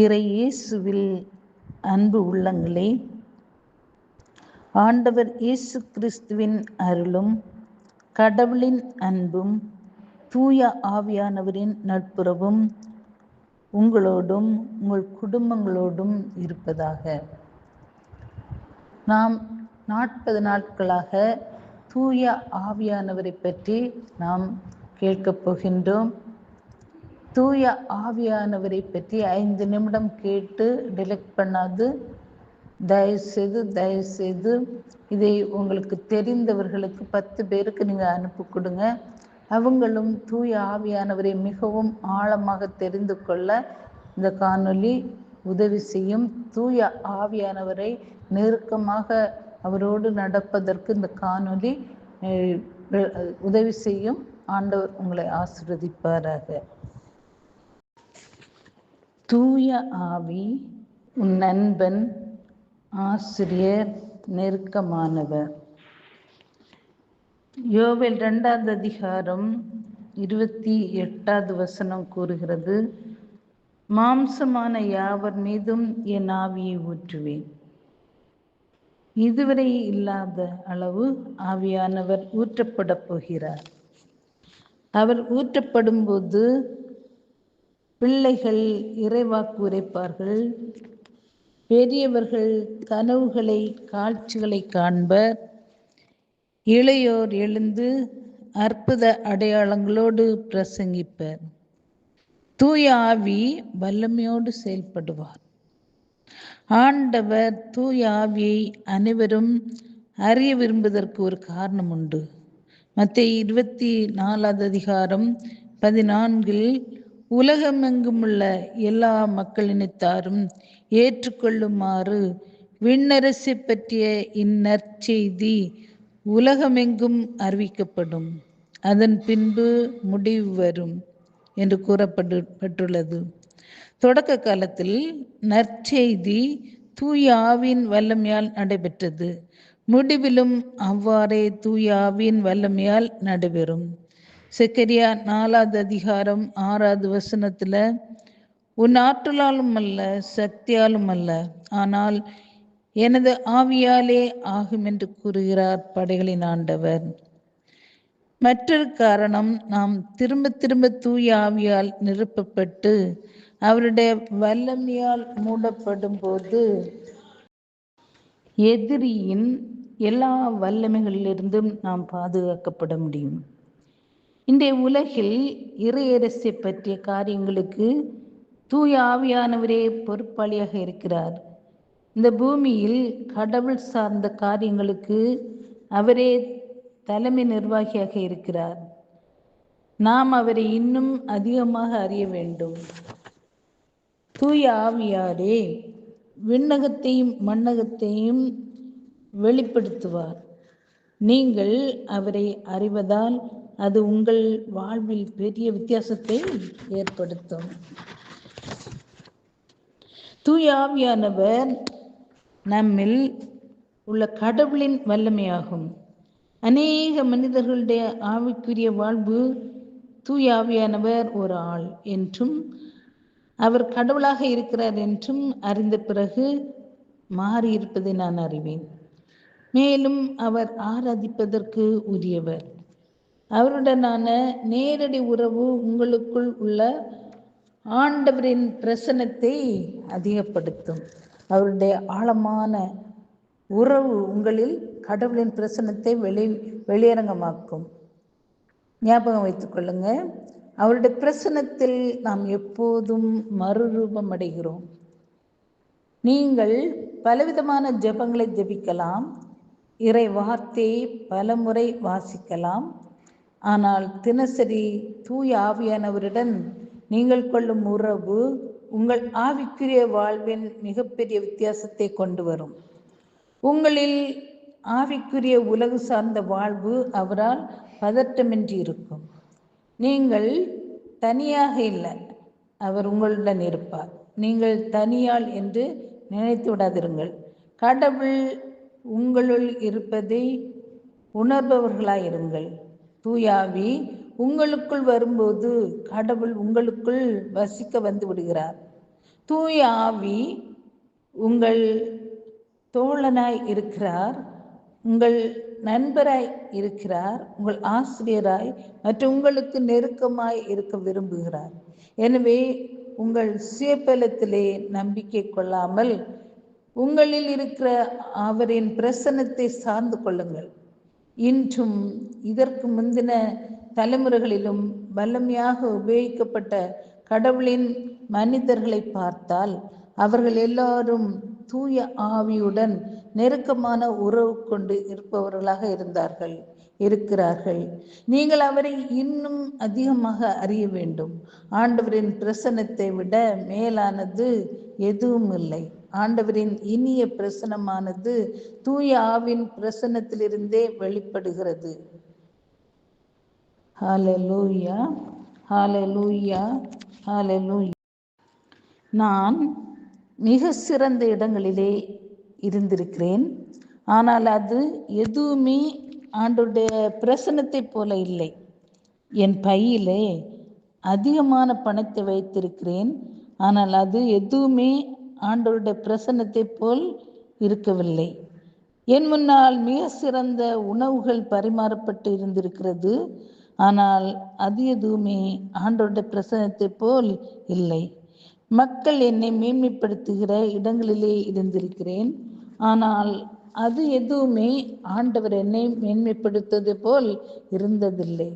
இறை இயேசுவில் அன்பு உள்ளங்களே ஆண்டவர் இயேசு கிறிஸ்துவின் அருளும் கடவுளின் அன்பும் தூய ஆவியானவரின் நட்புறவும் உங்களோடும் உங்கள் குடும்பங்களோடும் இருப்பதாக. நாம் நாற்பது நாட்களாக தூய ஆவியானவரை பற்றி நாம் கேட்கப் போகின்றோம். தூய ஆவியானவரை பற்றி ஐந்து நிமிடம் கேட்டு டிலெக்ட் பண்ணாது. தயவுசெய்து தயவுசெய்து இதை உங்களுக்கு தெரிந்தவர்களுக்கு பத்து பேருக்கு நீங்கள் அனுப்பி கொடுங்க. அவங்களும் தூய ஆவியானவரை மிகவும் ஆழமாக தெரிந்து கொள்ள இந்த காணொளி உதவி செய்யும். தூய ஆவியானவரை நெருக்கமாக அவரோடு நடப்பதற்கு இந்த காணொளி உதவி செய்யும். ஆண்டவர் உங்களை ஆசிர்வதிப்பாராக. தூய ஆவி உன் நண்பன் ஆசிரியர் நெருக்கமானவர். யோவில் ரெண்டாவது அதிகாரம் இருபத்தி எட்டாவது வசனம் கூறுகிறது மாம்சமான யாவர் மீதும் என் ஆவியை ஊற்றுவேன். இதுவரை இல்லாத அளவு ஆவியானவர் ஊற்றப்பட போகிறார். அவர் ஊற்றப்படும் போது பிள்ளைகள் இறைவாக்கு உரைப்பார்கள். பெரியவர்கள் கனவுகளை காட்சிகளை காண்பர் இளையோர் எழுந்து அற்புத அடையாளங்களோடு பிரசங்கிப்பர். தூய ஆவி வல்லமையோடு செயல்படுவார். ஆண்டவர் தூய ஆவியை அனைவரும் அறிய விரும்புவதற்கு ஒரு காரணம் உண்டு. மத்திய இருபத்தி நாலாவது அதிகாரம் பதினான்கில் உலகமெங்கும் உள்ள எல்லா மக்களினத்தாரும் ஏற்றுக்கொள்ளுமாறு விண்ணரசை பற்றிய இந்நற்செய்தி உலகமெங்கும் அறிவிக்கப்படும். அதன் பின்பு முடிவு வரும் என்று கூறப்பட்டுள்ளது பட்டுள்ளது. தொடக்க காலத்தில் நற்செய்தி தூயாவின் வல்லமையால் நடைபெற்றது. முடிவிலும் அவ்வாறே தூயாவின் வல்லமையால் நடைபெறும். செக்கரியா நாலாவது அதிகாரம் ஆறாவது வசனத்துல உன் ஆற்றலாலும் அல்ல சக்தியாலும் அல்ல. ஆனால் எனது ஆவியாலே ஆகும் என்று கூறுகிறார் படைகளின் ஆண்டவர். மற்றொரு காரணம் நாம் திரும்ப திரும்ப தூய ஆவியால் நிரப்பப்பட்டு அவருடைய வல்லமையால் மூடப்படும் போது எதிரியின் எல்லா வல்லமைகளிலிருந்தும் நாம் பாதுகாக்கப்பட முடியும். இன்றைய உலகில் இறையரசை பற்றிய காரியங்களுக்கு தூய ஆவியானவரே பொறுப்பாளியாக இருக்கிறார். இந்த பூமியில் கடவுள் சார்ந்த காரியங்களுக்கு அவரே தலைமை நிர்வாகியாக இருக்கிறார். நாம் அவரை இன்னும் அதிகமாக அறிய வேண்டும். தூய ஆவியாரே விண்ணகத்தையும் மண்ணகத்தையும் வெளிப்படுத்துவார். நீங்கள் அவரை அறிவதால் அது உங்கள் வாழ்வில் பெரிய வித்தியாசத்தை ஏற்படுத்தும். தூயாவியானவர் நம்மில் உள்ள கடவுளின் வல்லமையாகும். அநேக மனிதர்களுடைய ஆவிக்குரிய வாழ்வு தூயாவியானவர் ஒரு ஆள் என்றும் அவர் கடவுளாக இருக்கிறார் என்றும் அறிந்த பிறகு மாறியிருப்பதை நான் அறிவேன். மேலும் அவர் ஆராதிப்பதற்கு உரியவர். அவருடனான நேரடி உறவு உங்களுக்குள் உள்ள ஆண்டவரின் பிரசனத்தை அதிகப்படுத்தும். அவருடைய ஆழமான உறவு உங்களில் கடவுளின் பிரசனத்தை வெளி வெளியரங்கமாக்கும். ஞாபகம் வைத்துக் கொள்ளுங்க. அவருடைய பிரசனத்தில் நாம் எப்போதும் மறுரூபம் அடைகிறோம் நீங்கள் பலவிதமான ஜெபங்களை ஜெபிக்கலாம். இறை வார்த்தையை பலமுறை வாசிக்கலாம். ஆனால் தினசரி தூய ஆவியானவருடன் நீங்கள் கொள்ளும் உறவு உங்கள் ஆவிக்குரிய வாழ்வின் மிகப்பெரிய வித்தியாசத்தை கொண்டு வரும். உங்களில் ஆவிக்குரிய உலகு சார்ந்த வாழ்வு அவரால் பதட்டமின்றி இருக்கும். நீங்கள் தனியாக இல்லை. அவர் உங்களுடன் இருப்பார். நீங்கள் தனியால் என்று நினைத்து விடாதிருங்கள். கடவுள் உங்களுள் இருப்பதை உணர்பவர்களாயிருங்கள். தூயாவி உங்களுக்குள் வரும்போது கடவுள் உங்களுக்குள் வசிக்க வந்து விடுகிறார். தூயாவி உங்கள் தோழனாய் இருக்கிறார் உங்கள் நண்பராய் இருக்கிறார் உங்கள் ஆசிரியராய் மற்றும் உங்களுக்கு நெருக்கமாய் இருக்க விரும்புகிறார். எனவே உங்கள் சுயபலத்திலே நம்பிக்கை கொள்ளாமல் உங்களில் இருக்கிற அவரின் பிரசன்னத்தை சார்ந்து கொள்ளுங்கள். இன்றும் இதற்கு முந்தின தலைமுறைகளிலும் வல்லமையாக உபயோகிக்கப்பட்ட கடவுளின் மனிதர்களை பார்த்தால் அவர்கள் எல்லாரும் தூய ஆவியுடன் நெருக்கமான உறவு கொண்டு இருப்பவர்களாக இருந்தார்கள் இருக்கிறார்கள். நீங்கள் அவரை இன்னும் அதிகமாக அறிய வேண்டும். ஆண்டவரின் பிரசனத்தை விட மேலானது எதுவும் இல்லை ஆண்டவரின் இனிய பிரசனமானது தூய ஆவின் பிரசனத்திலிருந்தே வெளிப்படுகிறது. ஹalleluya ஹalleluya ஹalleluya நான் மிக சிறந்த இடங்களிலே இருந்திருக்கிறேன். ஆனால் அது எதுவுமே ஆண்டுடைய பிரசனத்தை போல இல்லை. என் பையிலே அதிகமான பணத்தை வைத்திருக்கிறேன். ஆனால் அது எதுவுமே ஆண்டவருடைய பிரசன்னத்தை போல் இருக்கவில்லை. என் முன்னால் மிக சிறந்த உணவுகள் பரிமாறப்பட்டு இருந்திருக்கிறது. ஆனால் அது எதுவுமே ஆண்டோட பிரசனத்தை போல் இல்லை. மக்கள் என்னை மேன்மைப்படுத்துகிற இடங்களிலே இருந்திருக்கிறேன். ஆனால் அது எதுவுமே ஆண்டவர் என்னை மேன்மைப்படுத்துவது போல் இருந்ததில்லை.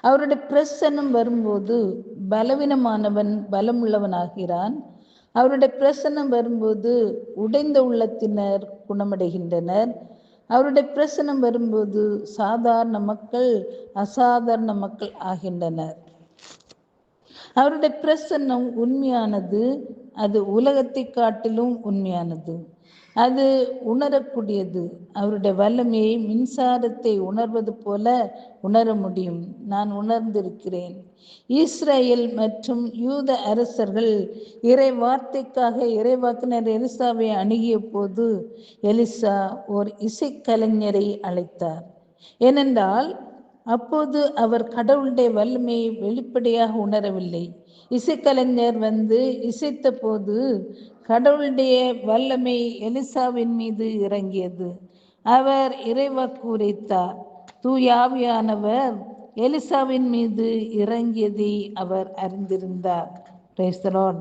அவருடைய பிரசன்னம் வரும்போது பலவீனமானவன் பலமுள்ளவனாகிறான். அவருடைய பிரசன்னம் வரும்போது உடைந்த உள்ளத்தினர் குணமடைகின்றனர். அவருடைய பிரசனம் வரும்போது சாதாரண மக்கள் அசாதாரண மக்கள் ஆகின்றனர். அவருடைய பிரசன்னம் உண்மையானது அது உலகத்தை காட்டிலும் உண்மையானது. அது உணரக்கூடியது. அவருடைய வல்லமையை மின்சாரத்தை உணர்வது போல உணர முடியும். நான் உணர்ந்திருக்கிறேன். இஸ்ரேல் மற்றும் யூத அரசர்கள் இறை வார்த்தைக்காக இறைவாக்கினர் எலிசாவை அணுகிய போது எலிசா ஓர் இசைக்கலைஞரை அழைத்தார். ஏனென்றால் அப்போது அவர் கடவுளுடைய வல்லமையை வெளிப்படையாக உணரவில்லை. இசைக்கலைஞர் வந்து இசைத்த போது கடவுளுடைய வல்லமை எலிசாவின் மீது இறங்கியது. அவர் இறைவர் கூறித்தார் தூயாவியானவர் எலிசாவின் மீது இறங்கியதை அவர் அறிந்திருந்தார். பேசலோன்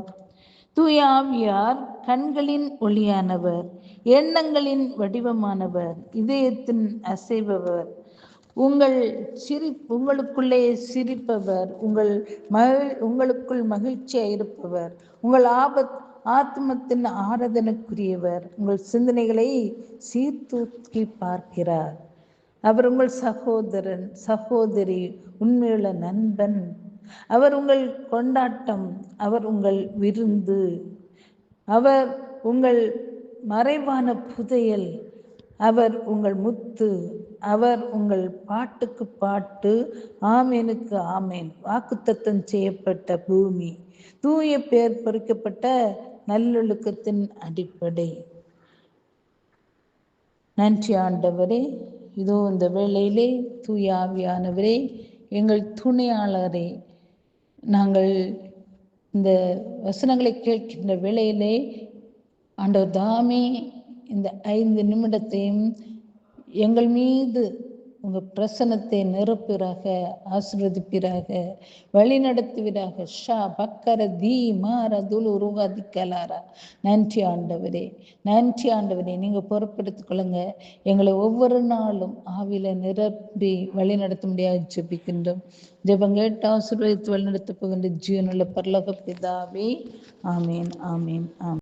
தூயாவியார் கண்களின் ஒளியானவர் எண்ணங்களின் வடிவமானவர் இதயத்தின் அசைபவர் உங்கள் சிரி உங்களுக்குள்ளே சிரிப்பவர் உங்கள் மகிழ் உங்களுக்குள் மகிழ்ச்சியாக இருப்பவர் உங்கள் ஆபத் ஆத்மத்தின் ஆராதனைக்குரியவர் உங்கள் சிந்தனைகளை சீர்தூக்கி பார்க்கிறார். அவர் உங்கள் சகோதரன் சகோதரி உண்மையுள்ள நண்பன். அவர் உங்கள் கொண்டாட்டம் அவர் உங்கள் விருந்து. அவர் உங்கள் மறைவான புதையல் அவர் உங்கள் முத்து. அவர் உங்கள் பாட்டுக்கு பாட்டு ஆமேனுக்கு ஆமேன். வாக்குத்தத்தம் செய்யப்பட்ட பூமி. தூய பெயர் பொறிக்கப்பட்ட நல்லொழுக்கத்தின் அடிப்படை. நன்றி ஆண்டவரே. இதோ இந்த வேளையிலே தூயாவியானவரே எங்கள் துணையாளரே நாங்கள் இந்த வசனங்களை கேட்கின்ற வேளையிலே ஆண்டவர் தாமே இந்த ஐந்து நிமிடத்தையும் எங்கள் மீது உங்கள் பிரசனத்தை நிரப்புகிறாக ஆசிர்வதிப்பீராக வழி நடத்துவீராக ஷா பக்கர தீ மாற துல் உருவாதிக்கலாரா? நன்றி ஆண்டவரே நன்றி ஆண்டவரே. நீங்கள் பொறுப்பெடுத்துக் கொள்ளுங்க. எங்களை ஒவ்வொரு நாளும் ஆவில நிரப்பி வழி நடத்த முடியாது ஜெபிக்கின்றோம். ஜெபம் கேட்டு ஆசீர்வதித்து வழி நடத்த போகின்ற ஜீவனுள்ள பரலோக பிதாவே ஆமேன் ஆமேன் ஆமேன்.